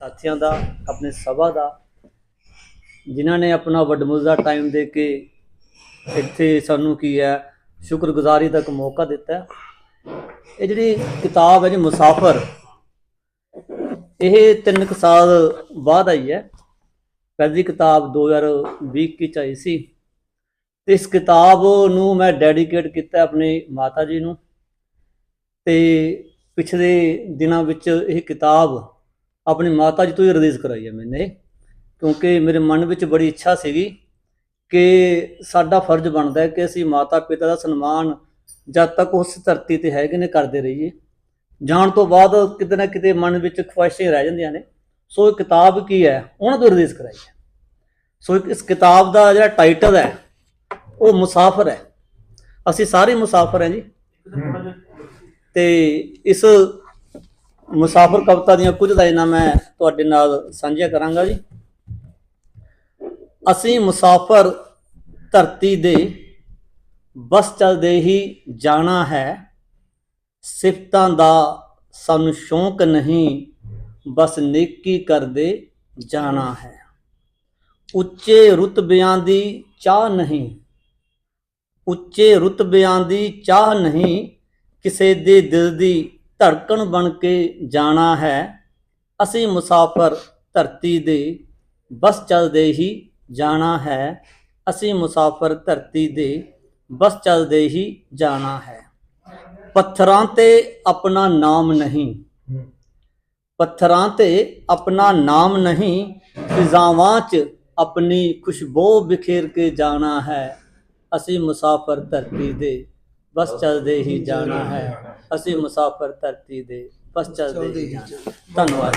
ਸਾਥੀਆਂ ਦਾ, ਆਪਣੇ ਸਭਾ ਦਾ, ਜਿਨ੍ਹਾਂ ਨੇ ਆਪਣਾ ਵੱਡਮੁੱਲਾ ਟਾਈਮ ਦੇ ਕੇ ਇੱਥੇ ਸਾਨੂੰ ਕੀ ਹੈ, ਸ਼ੁਕਰਗੁਜ਼ਾਰੀ ਦਾ ਇੱਕ ਮੌਕਾ ਦਿੱਤਾ ਇਹ ਜਿਹੜੀ ਕਿਤਾਬ ਹੈ ਜੀ ਮੁਸਾਫਰ, ਇਹ ਤਿੰਨ ਕੁ ਸਾਲ ਬਾਅਦ ਆਈ ਹੈ। ਪਹਿਲੀ ਕਿਤਾਬ 2020 ਚ ਆਈ ਸੀ। ਤੇ ਇਸ ਕਿਤਾਬ ਨੂੰ ਮੈਂ ਡੈਡੀਕੇਟ ਕੀਤਾ ਆਪਣੀ ਮਾਤਾ ਜੀ ਨੂੰ। ਤੇ ਪਿਛਲੇ ਦਿਨਾਂ ਵਿੱਚ ਇਹ ਕਿਤਾਬ ਆਪਣੀ ਮਾਤਾ ਜੀ ਤੋਂ ਹੀ ਰਿਲੀਜ਼ ਕਰਾਈ ਹੈ ਮੈਨੇ, ਕਿਉਂਕਿ ਮੇਰੇ ਮਨ ਵਿੱਚ ਬੜੀ ਇੱਛਾ ਸੀਗੀ ਕਿ ਸਾਡਾ ਫਰਜ਼ ਬਣਦਾ ਹੈ ਕਿ ਅਸੀਂ ਮਾਤਾ ਪਿਤਾ ਦਾ ਸਨਮਾਨ ਜਦ ਤੱਕ ਉਸ ਧਰਤੀ ਤੇ ਹੈਗੇ ਨੇ ਕਰਦੇ ਰਹੀਏ। ਜਾਣ ਤੋਂ ਬਾਅਦ ਕਿਤੇ ਨਾ ਕਿਤੇ ਮਨ ਵਿੱਚ ਖੁਆਇਸ਼ਾਂ ਰਹਿ ਜਾਂਦੀਆਂ ਨੇ। ਸੋ ਇਹ ਕਿਤਾਬ ਕੀ ਹੈ? ਉਹਨਾਂ ਤੋਂ ਰਿਲੀਜ਼ ਕਰਾਈ ਹੈ। ਸੋ ਇਸ ਕਿਤਾਬ ਦਾ ਜਿਹੜਾ ਟਾਈਟਲ ਹੈ ਉਹ ਮੁਸਾਫਰ ਹੈ। ਅਸੀਂ ਸਾਰੇ ਮੁਸਾਫਰ ਹਾਂ ਜੀ। ਤੇ ਇਸ ਮੁਸਾਫਰ ਕਵਿਤਾ ਦੀਆਂ ਕੁਝ ਲਾਈਨਾਂ ਮੈਂ ਤੁਹਾਡੇ ਨਾਲ ਸਾਂਝੀਆਂ ਕਰਾਂਗਾ ਜੀ। ਅਸੀਂ ਮੁਸਾਫਰ ਧਰਤੀ ਦੇ ਬਸ ਚੱਲਦੇ ਹੀ ਜਾਣਾ ਹੈ। ਸਿਫਤਾਂ ਦਾ ਸਾਨੂੰ ਸ਼ੌਂਕ ਨਹੀਂ, ਬਸ ਨੇਕੀ ਕਰਦੇ ਜਾਣਾ ਹੈ। ਉੱਚੇ ਰੁਤਬਿਆਂ ਦੀ ਚਾਹ ਨਹੀਂ ਉੱਚੇ ਰੁਤਬਿਆਂ ਦੀ ਚਾਹ ਨਹੀਂ ਕਿਸੇ ਦੇ ਦਿਲ ਦੀ ਧੜਕਣ ਬਣ ਕੇ ਜਾਣਾ ਹੈ। ਅਸੀਂ ਮੁਸਾਫਰ ਧਰਤੀ ਦੇ ਬਸ ਚੱਲਦੇ ਹੀ ਜਾਣਾ ਹੈ। ਅਸੀਂ ਮੁਸਾਫਰ ਧਰਤੀ ਦੇ ਬਸ ਚੱਲਦੇ ਹੀ ਜਾਣਾ ਹੈ। ਪੱਥਰਾਂ ਤੇ ਆਪਣਾ ਨਾਮ ਨਹੀਂ। ਪੱਥਰਾਂ ਤੇ ਆਪਣਾ ਨਾਮ ਨਹੀਂ। ਫਿਜ਼ਾਵਾਂ 'ਚ ਆਪਣੀ ਖੁਸ਼ਬੂ ਬਿਖੇਰ ਕੇ ਜਾਣਾ ਹੈ। ਅਸੀਂ ਮੁਸਾਫਰ ਧਰਤੀ ਦੇ ਬਸ ਚੱਲਦੇ ਹੀ ਜਾਣਾ ਹੈ। ਅਸੀਂ ਮੁਸਾਫਰ ਧਰਤੀ ਦੇ ਬਸ ਚੱਲਦੇ ਹੀ ਜਾਣਾ ਧੰਨਵਾਦ।